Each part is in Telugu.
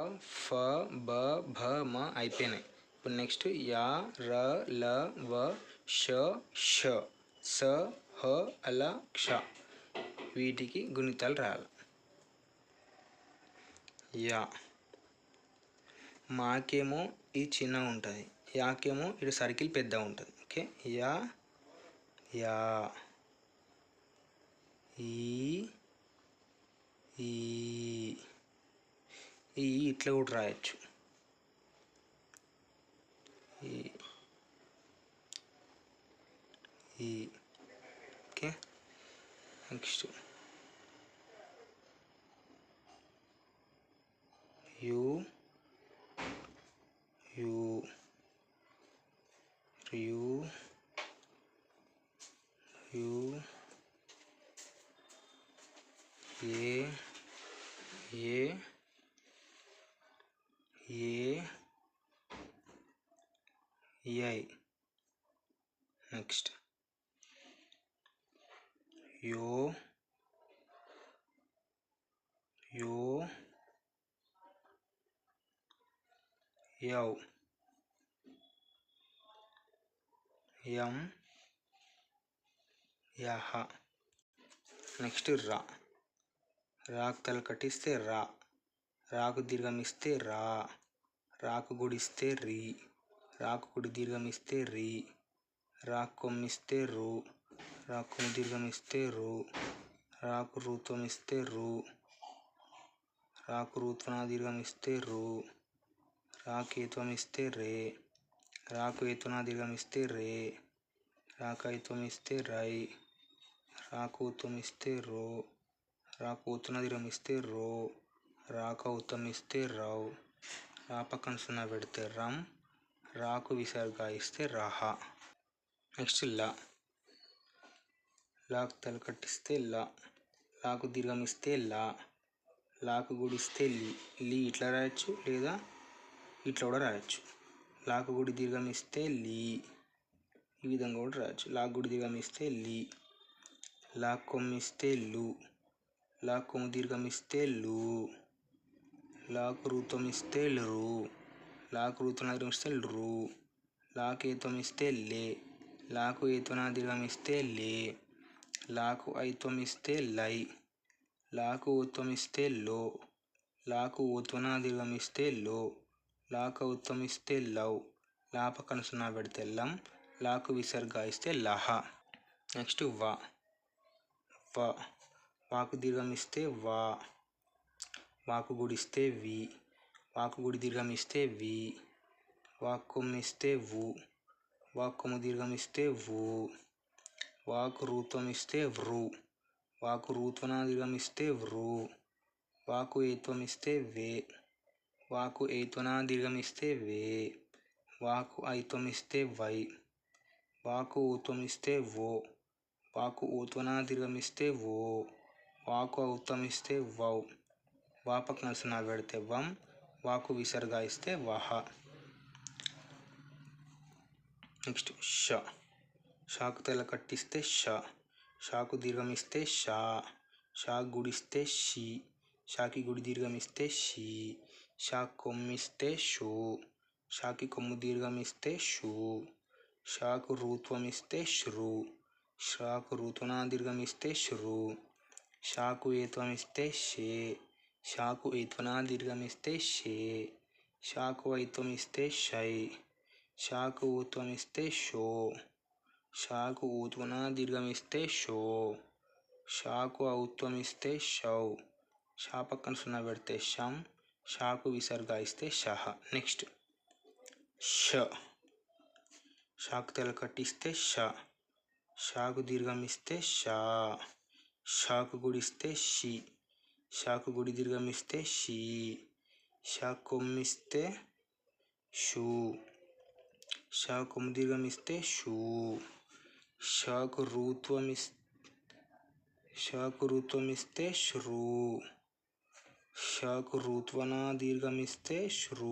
ఫ బ భ మ అయిపోయినాయి. ఇప్పుడు నెక్స్ట్ యా ర ల వ ష ష స హ అల క్ష. వీటికి గుణితాలు రాయాలి. యా. మాకేమో ఇది చిన్నగా ఉంటుంది. యాకేమో ఇటు సర్కిల్ పెద్దగా ఉంటుంది. ఓకే? Yeah yeah. ఈ ఈ. ఈ ఇట్లా కూడా రాయొచ్చు. ఈ ఈ ఓకే. నెక్స్ట్. యు యు యు యు యో యో యౌ ఎం యహ. నెక్స్ట్ రా. రాకు తల కట్టిస్తే రా. రాకు దీర్ఘం ఇస్తే రా. రాకు గుడిస్తే రీ. రాకు గుడి దీర్ఘం ఇస్తే రీ. రాకు కొమ్మిస్తే రు. రాకుని కొమ్ము దీర్ఘం ఇస్తే రు. రాకు రూత్వం ఇస్తే రు. రాకు రూత్వన దీర్ఘం ఇస్తే రు. రాకేత్వం ఇస్తే రే. రాకు ఏత్వనా దీర్ఘం ఇస్తే రే. రాకైత్వం ఇస్తే రై. రాకూత్వం ఇస్తే రో. రాకు దీర్ఘం ఇస్తే రో. రాక ఉత్తం ఇస్తే రావు రాపకం సున్నా పెడితే రమ్ రాకు విసర్గా ఇస్తే రాహ. Next law. లాకు తలకట్టిస్తే లా లాకు దీర్ఘం ఇస్తే లా లాకు గుడిస్తే లీ లీ ఇట్లా రాయొచ్చు లేదా ఇట్లా కూడా రాయొచ్చు. లాకు గుడి దీర్ఘం ఇస్తే లీ ఈ విధంగా కూడా రాయొచ్చు. లాకు గుడి దీర్ఘం ఇస్తే లీ లాకు కొమ్మిస్తే లు లాకు కొమ్ము దీర్ఘం ఇస్తే లు లాకు రూతం ఇస్తే రు లాకు రూతం దీర్ఘం ఇస్తే రు లాకు ఏత్వం ఇస్తే లే లాకు ఏత్వన దీర్ఘం ఇస్తే లే లాకు ఐత్వం ఇస్తే లై లాకు ఉత్తమిస్తే లో లాకు ఊత్వన లో లాక ఉత్తమిస్తే లవ్ లాప పక్కన పెడితే లం లాకు విసర్గా ఇస్తే లహ. నెక్స్ట్ వా వా వాకు దీర్ఘమిస్తే వా వాకు గుడిస్తే వి వాకు గుడి దీర్ఘమిస్తే వి వాక్కుమ్మిస్తే వు వాకు దీర్ఘమిస్తే వు. వాకు రూత్వం ఇస్తే వృ. వాకు రూత్వన ఇస్తే వృ. వాకు ఏత్వం ఇస్తే వే. వాకు ఏత్వన ఇస్తే వే. వాకు ఐత్వం ఇస్తే వై. వాకు ఊత్వం ఇస్తే వో. వాకు ఊత్వన ఇస్తే వో. వాకు ఔత్వం ఇస్తే వౌ. వా పక్కన పెడితే వం వాకు విసర్గా ఇస్తే వహ. నెక్స్ట్ ష. షాకు తెల కట్టిస్తే ష షాకు దీర్ఘం ఇస్తే షా షాకు గుడిస్తే షీ షాకి గుడి దీర్ఘం ఇస్తే షీ షాకు కొమ్మిస్తే షో షాకి కొమ్ము దీర్ఘం ఇస్తే షూ షాకు రూత్వం ఇస్తే శ్రు షాకు రూత్వన దీర్ఘం ఇస్తే శ్రు షాకు ఏత్వం ఇస్తే షే షాకు ఏత్వనా దీర్ఘం ఇస్తే షే షాకు ఐత్వం ఇస్తే షై షాకు ఊత్వం ఇస్తే షో షాకు ఊతున దీర్ఘమిస్తే షో షాకు ఔత్వమిస్తే షౌ. షా పక్కన సున్నా పెడితే షం. షాకు విసర్గ ఇస్తే షహ. నెక్స్ట్. ష. షాకు తెల కట్టిస్తే ష. షాకు దీర్ఘం ఇస్తే షా. షాకు గుడిస్తే షి. షాకు గుడి దీర్ఘం ఇస్తే షీ. షా కొమ్మిస్తే షూ. షా కొమ్ము దీర్ఘం ఇస్తే షూ. షాకు రూత్వం ఇస్ షాకు రూత్వం ఇస్తే శ్రూ షాకు రూత్వన దీర్ఘం ఇస్తే శ్రూ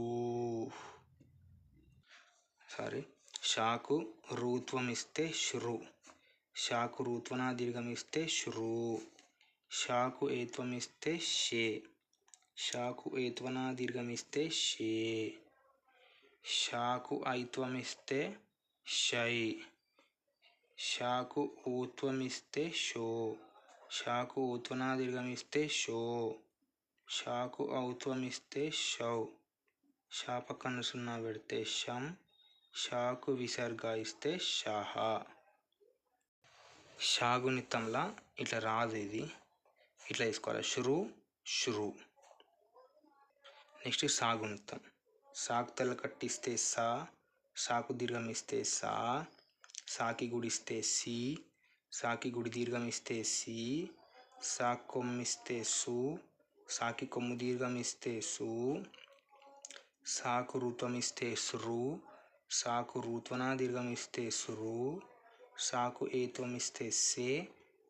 సారీ షాకు రూత్వం ఇస్తే శ్రు షాకు రూత్వన దీర్ఘం ఇస్తే శ్రు షాకు ఏత్వం ఇస్తే షే షాకు ఏత్వన దీర్ఘం ఇస్తే షే షాకు ఐత్వం ఇస్తే షై షాకు ఊత్వమిస్తే షో. షాకు ఊత్వన దీర్ఘం షో. షాకు ఔత్వం ఇస్తే షౌ. షా సున్నా పెడితే షం. షాకు విసర్గ ఇస్తే షహ షాగునిత్తంలా ఇట్లా రాదు ఇది. ఇట్లా తీసుకోవాలి. షురు షురు. నెక్స్ట్ సాగునిత్తం సాకు తల కట్టిస్తే సా సాకు దీర్ఘం ఇస్తే సా సాకి గుడిస్తే సి సాకి గుడి దీర్ఘం ఇస్తే సి సాకు కొమ్మిస్తే సు సాకి కొమ్ము దీర్ఘం ఇస్తే సు సాకు ఋత్వం ఇస్తే సురు సాకు ఋత్వన దీర్ఘం ఇస్తే సురు సాకు ఏత్వం ఇస్తే సే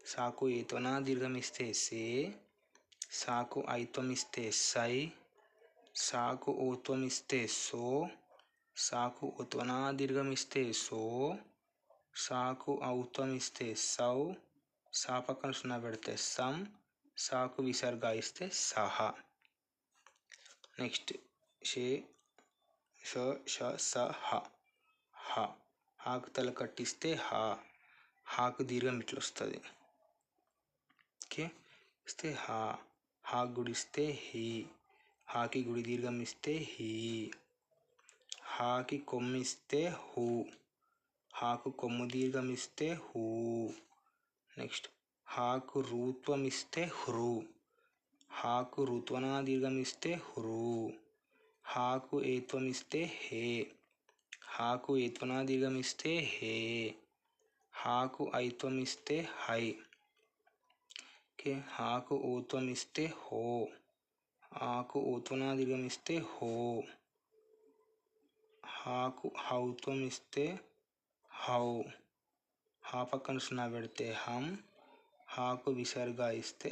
సాకు ఏత్వన దీర్ఘం ఇస్తే సే సాకు ఐత్వం ఇస్తే సై సాకు ఓత్వం ఇస్తే సో సాకు ఉత్వనా దీర్ఘం ఇస్తే సో సాకు ఔత్వం ఇస్తే సౌ సా పక్కన సున్నా పెడితే సం సాకు విసర్గ ఇస్తే సహ. నెక్స్ట్ షే ష ష స హ హ. హాకు తల కట్టిస్తే హా. హాకు దీర్ఘం ఇట్లా వస్తుంది ఓకే? ఇస్తే హా. హా గుడిస్తే హీ. హాకి గుడి దీర్ఘం ఇస్తే హీ. హాకి కొమ్మిస్తే హూ. హాకు కొమ్ము దీర్ఘం ఇస్తే హూ నెక్స్ట్ హాకు రూత్వం ఇస్తే హృ హాకు ఋత్వన దీర్ఘం ఇస్తే హృ హాకు ఏత్వం ఇస్తే హే హాకు ఏత్వన దీర్ఘం ఇస్తే హే హాకు ఐత్వం ఇస్తే హై ఓకే హాకు ఊత్వం ఇస్తే హౌ హా పక్కన సున్నా పెడితే హం హాకు విసర్గా ఇస్తే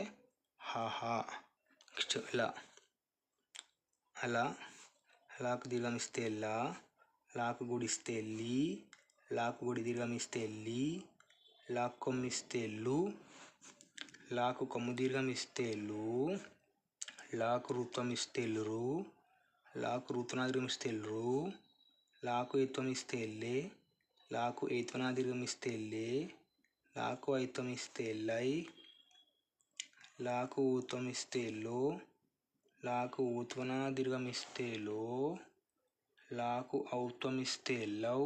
హహా నెక్స్ట్ లా. అలా లాకు దీర్ఘం ఇస్తే లా లాకు గుడిస్తే లీ లాకు గుడి దీర్ఘం ఇస్తే లీ లాకు కొమ్మిస్తే లు లాకు కొమ్ము దీర్ఘం ఇస్తే లు లాకు ఋత్వం ఇస్తే లురు లాకు ఋత్వన ఇస్తే లు లాకు ఏత్వం ఇస్తే లాకు ఏత్వన ఇస్తే లే లాకు ఐత్వం ఇస్తే లై లాకు ఊత్వం లో లాకు ఊత్వన దీర్ఘం లో లాకు ఔత్వం ఇస్తే లౌ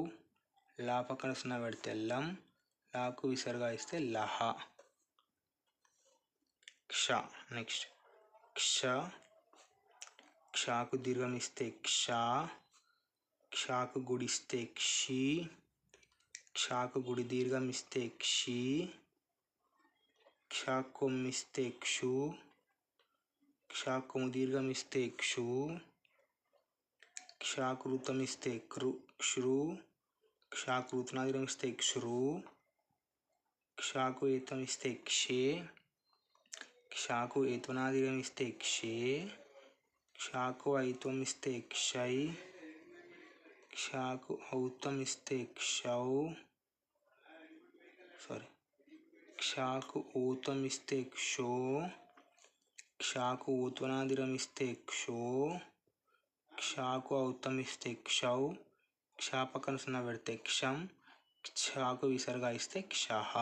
లా పక్కన సున్నా పెడితే లం లాకు విసర్గా ఇస్తే లహ క్ష నెక్స్ట్ క్ష క్షాకు దీర్ఘం క్ష క్షాకు గుడిస్తే క్షి క్షాకు గుడి దీర్ఘం ఇస్తే క్షీ క్షా ఇస్తే క్షు క్షా దీర్ఘం ఇస్తే క్షు క్షాకృతం ఇస్తే క్రు క్షృ క్షాకు ఇస్తే క్షృ క్షాకు ఏతం ఇస్తే క్షే క్షాకు ఏతనాదిరం ఇస్తే క్షే క్షాకు ఐత్వం ఇస్తే క్షై క్షాకు ఔత్వం ఇస్తే క్షౌ సారీ క్షాకు ఊత్వం ఇస్తే క్షో క్షాకు ఊత్వనాదిరం ఇస్తే క్షో క్షాకు ఔత్వం ఇస్తే క్షౌ క్షా పక్కన పెడితే క్షం క్షాకు విసర్గా ఇస్తే క్షహ.